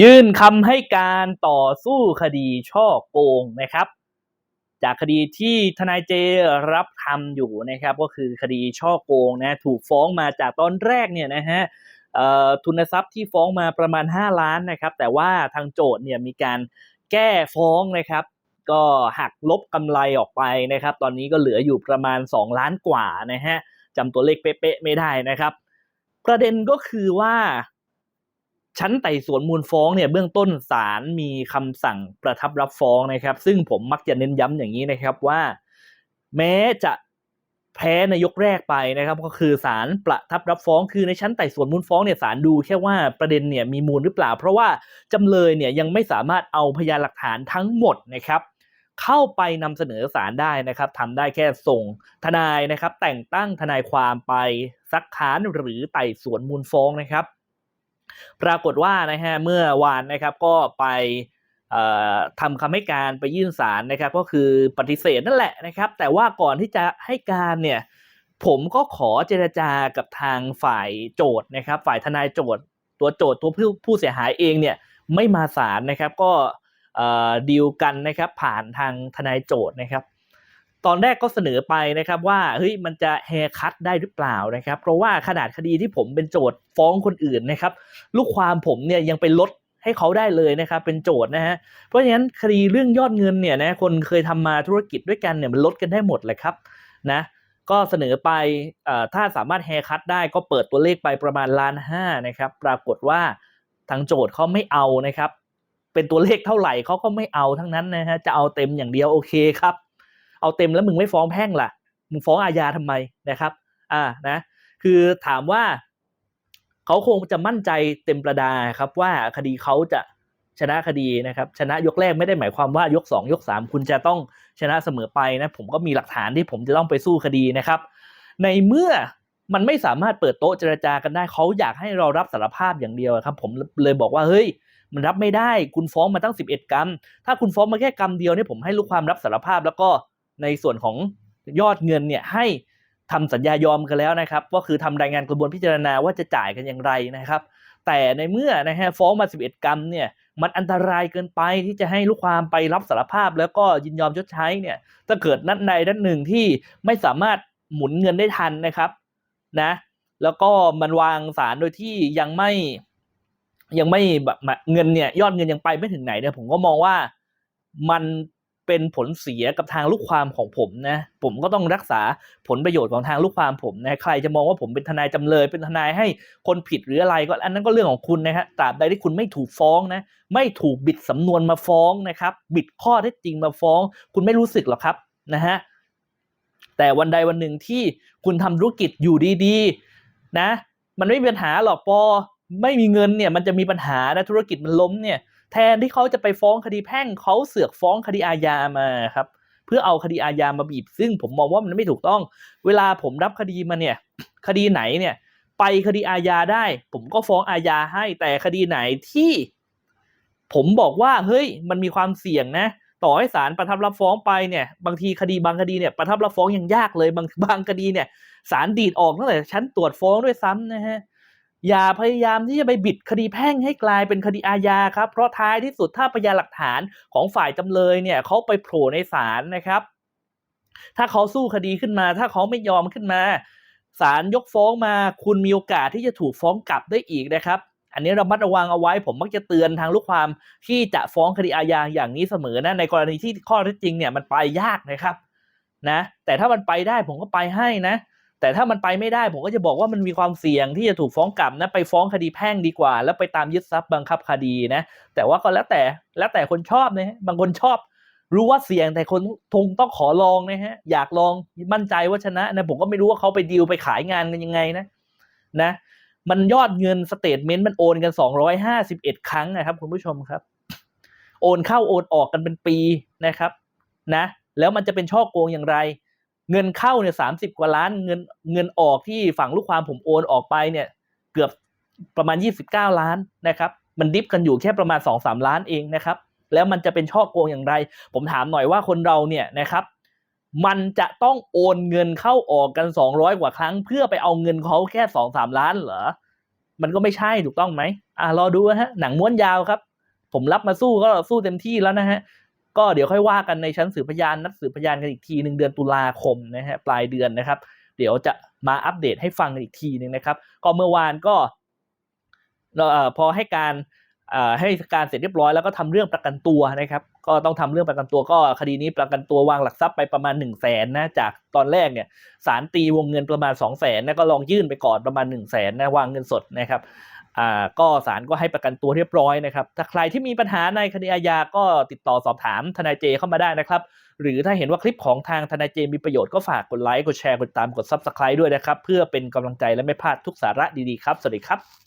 ยื่นคำให้การต่อสู้คดีช่อโกงนะครับ จากคดีที่ทนายเจรับทำอยู่นะครับ ก็คือคดีช่อโกงนะถูกฟ้องมาจากตอนแรกเนี่ยนะฮะทุนทรัพย์ที่ฟ้องมาประมาณ 5 ล้านนะครับ แต่ว่าทางโจทย์เนี่ยมีการแก้ฟ้องนะครับ ก็หักลบกำไรออกไปนะครับ ตอนนี้ก็เหลืออยู่ประมาณ 2 ล้านกว่านะฮะจำตัวเลขเป๊ะๆไม่ได้นะครับ ประเด็นก็คือว่า ชั้นไต่สวนมูลฟ้องเนี่ยเบื้องต้นศาลมีคำสั่งประทับรับฟ้องนะครับ ซึ่งผมมักจะเน้นย้ำอย่างนี้นะครับว่า แม้จะแพ้ในยกแรกไปนะครับ ก็คือศาลประทับรับฟ้องคือในชั้นไต่สวนมูลฟ้องเนี่ยศาลดูแค่ว่าประเด็นเนี่ยมีมูลหรือเปล่า เพราะว่าจำเลยเนี่ยยังไม่สามารถเอาพยานหลักฐานทั้งหมดนะครับเข้าไปนำเสนอศาลได้นะครับทำได้แค่ส่งทนายนะครับ แต่งตั้งทนายความไปซักค้านหรือไต่สวนมูลฟ้องนะครับ ปรากฏว่านะฮะเมื่อวานนะครับก็ไปเอ่อทำคำให้การไปยื่นศาลนะครับ ก็คือปฏิเสธนั่นแหละนะครับ แต่ว่าก่อนที่จะให้การเนี่ยผมก็ขอเจรจากับทางฝ่ายโจทย์นะครับ ฝ่ายทนายโจทย์ตัวโจทย์ตัวผู้ผู้เสียหายเองเนี่ยไม่มาศาลนะครับก็ดีลกันนะครับผ่านทางทนายโจทย์นะครับ ตอนแรกก็เสนอไปนะครับว่าเฮ้ยมันจะแฮคัตได้หรือเปล่านะครับ เพราะว่าขนาดคดีที่ผมเป็นโจทย์ฟ้องคนอื่นนะครับ ลูกความผมเนี่ยยังไปลดให้เขาได้เลยนะครับเป็นโจทย์นะฮะเพราะฉะนั้นคดีเรื่องยอดเงินเนี่ยนะคนเคยทำมาธุรกิจด้วยกันเนี่ยมันลดกันได้หมดเลยครับนะก็เสนอไปอถ้าสามารถแฮคัตได้ก็เปิดตัวเลขไปประมาณล้านห้านะครับ ปรากฏว่าทางโจทย์เขาไม่เอานะครับ เป็นตัวเลขเท่าไหร่เขาก็ไม่เอาทั้งนั้นนะฮะจะเอาเต็มอย่างเดียวโอเคครับ เอาเต็มแล้วมึงไม่ฟ้องแพ่งล่ะ มึงฟ้องอาญาทำไมนะครับ อ่านะ คือถามว่าเขาคงจะมั่นใจเต็มประดาครับว่าคดีเขาจะชนะคดีนะครับ ชนะยกแรกไม่ได้หมายความว่ายกสองยกสามคุณจะต้องชนะเสมอไปนะผมก็มีหลักฐานที่ผมจะต้องไปสู้คดีนะครับ ในเมื่อมันไม่สามารถเปิดโต๊ะเจรจากันได้เขาอยากให้เรารับสารภาพอย่างเดียวครับ ผมเลยบอกว่าเฮ้ย มันรับไม่ได้ คุณฟ้องมาตั้ง 11 กรัมถ้าคุณฟ้องมาแค่กรัมเดียวเนี่ยผมให้ลูกความรับสารภาพแล้วก็ ในส่วนของยอดเงินเนี่ยให้ทำสัญญายอมกันแล้วนะครับ ก็คือทำรายงานกระบวนพิจารณาว่าจะจ่ายกันอย่างไรนะครับ แต่ในเมื่อนะฮะฟ้องมา 11 กรัมเนี่ยมันอันตรายเกินไปที่จะให้ลูกความไปรับสารภาพ แล้วก็ยินยอมชดใช้เนี่ยถ้าเกิดนัดใดนัดหนึ่งที่ไม่สามารถหมุนเงินได้ทันนะครับนะแล้วก็มันวางสารโดยที่ยังไม่ยังไม่แบบเงินเนี่ยยอดเงินยังไปไม่ถึงไหนเนี่ยผมก็มองว่ามัน เป็นผลเสียกับทางลูกความของผมนะผมก็ต้องรักษาผลประโยชน์ของทางลูกความผมนะใครจะมองว่าผมเป็นทนายจำเลย เป็นทนายให้คนผิดหรืออะไรก็อันนั้นก็เรื่องของคุณนะฮะตราบใดที่คุณไม่ถูกฟ้องนะไม่ถูกบิดสำนวนมาฟ้องนะครับ บิดข้อเท็จจริงมาฟ้อง คุณไม่รู้สึกหรอกครับนะฮะแต่วันใดวันหนึ่งที่คุณทำธุรกิจอยู่ดีๆนะมันไม่มีปัญหาหรอกปอไม่มีเงินเนี่ยมันจะมีปัญหานะธุรกิจมันล้มเนี่ย แทนที่เขาจะไปฟ้องคดีแพ่งเขาเสือกฟ้องคดีอาญามาครับเพื่อเอาคดีอาญามาบีบ ซึ่งผมมองว่ามันไม่ถูกต้อง เวลาผมรับคดีมาเนี่ยคดีไหนเนี่ยไปคดีอาญาได้ ผมก็ฟ้องอาญาให้แต่คดีไหนที่ ผมบอกว่าเฮ้ยมันมีความเสี่ยงนะต่อให้ศาลประทับรับฟ้องไปเนี่ย บางทีคดีบางคดีเนี่ยประทับรับฟ้องยังยากเลยบางบางคดีเนี่ยศาลดีดออกตั้งแต่ชั้นตรวจฟ้องด้วยซ้ำนะฮะ อย่าพยายามที่จะไปบิดคดีแพ่งให้กลายเป็นคดีอาญาครับ เพราะท้ายที่สุดถ้าพยานหลักฐานของฝ่ายจำเลยเนี่ยเขาไปโผล่ในศาลนะครับ ถ้าเขาสู้คดีขึ้นมา ถ้าเขาไม่ยอมขึ้นมาศาลยกฟ้องมา คุณมีโอกาสที่จะถูกฟ้องกลับได้อีกนะครับ อันนี้ระมัดระวังเอาไว้ ผมมักจะเตือนทางลูกความที่จะฟ้องคดีอาญาอย่างนี้เสมอนะในกรณีที่ข้อเท็จจริงเนี่ยมันไปยากนะครับนะ แต่ถ้ามันไปได้ผมก็ไปให้นะ แต่ถ้ามันไปไม่ได้ผมก็จะบอกว่ามันมีความเสี่ยงที่จะถูกฟ้องกลับนะไปฟ้องคดีแพ่งดีกว่า แล้วไปตามยึดทรัพย์บังคับคดีนะ แต่ว่าก็แล้วแต่แล้วแต่คนชอบนะฮะบางคนชอบ รู้ว่าเสี่ยงแต่คนทงต้องขอลองนะฮะอยากลองมั่นใจว่าชนะนะผมก็ไม่รู้ว่าเขาไปดีลไปขายงานกันยังไงนะนะ มันยอดเงินสเตทเมนต์มันโอนกัน 251 ครั้งนะครับ คุณผู้ชมครับ โอนเข้าโอนออกกันเป็นปีนะครับนะ แล้วมันจะเป็นช่อโกงอย่างไร เงินเข้าเนี่ยสามสิบกว่าล้านเงินเงินออกที่ฝั่งลูกความผมโอนออกไปเนี่ยเกือบประมาณยี่สิบเก้าล้านนะครับ มันดิฟกันอยู่แค่ประมาณสองสามล้านเองนะครับ แล้วมันจะเป็นช่อโกงอย่างไร ผมถามหน่อยว่าคนเราเนี่ยนะครับ มันจะต้องโอนเงินเข้าออกกันสองร้อยกว่าครั้ง เพื่อไปเอาเงินเขาแค่สองสามล้านเหรอ มันก็ไม่ใช่ถูกต้องไหมอ่ารอดูฮะหนังม้วนยาวครับ ผมรับมาสู้ก็สู้เต็มที่แล้วนะฮะ ก็เดี๋ยวค่อยว่ากันในชั้นสืบพยานนัดสืบพยานกันอีกทีหนึ่งเดือนตุลาคมนะฮะปลายเดือนนะครับ เดี๋ยวจะมาอัปเดตให้ฟังกันอีกทีหนึ่งนะครับ ก็เมื่อวานก็พอให้การให้การเสร็จเรียบร้อยแล้วก็ทำเรื่องประกันตัวนะครับ ก็ต้องทำเรื่องประกันตัวก็คดีนี้ประกันตัววางหลักทรัพย์ไปประมาณ1นึ่งแสนนะจากตอนแรกเนี่ยศาลตีวงเงินประมาณ2องแสนนะก็ลองยื่นไปก่อนประมาณ1นึ่งแสนนะวางเงินสดนะครับ อ่าก็ศาลก็ให้ประกันตัวเรียบร้อยนะครับถ้าใครที่มีปัญหาในคดีอาญาก็ติดต่อสอบถามทนายเจเข้ามาได้นะครับ หรือถ้าเห็นว่าคลิปของทางทนายเจมีประโยชน์ก็ฝากกดไลค์กดแชร์กดตามกด Subscribe ด้วยนะครับ เพื่อเป็นกำลังใจและไม่พลาดทุกสาระดีๆครับ สวัสดีครับ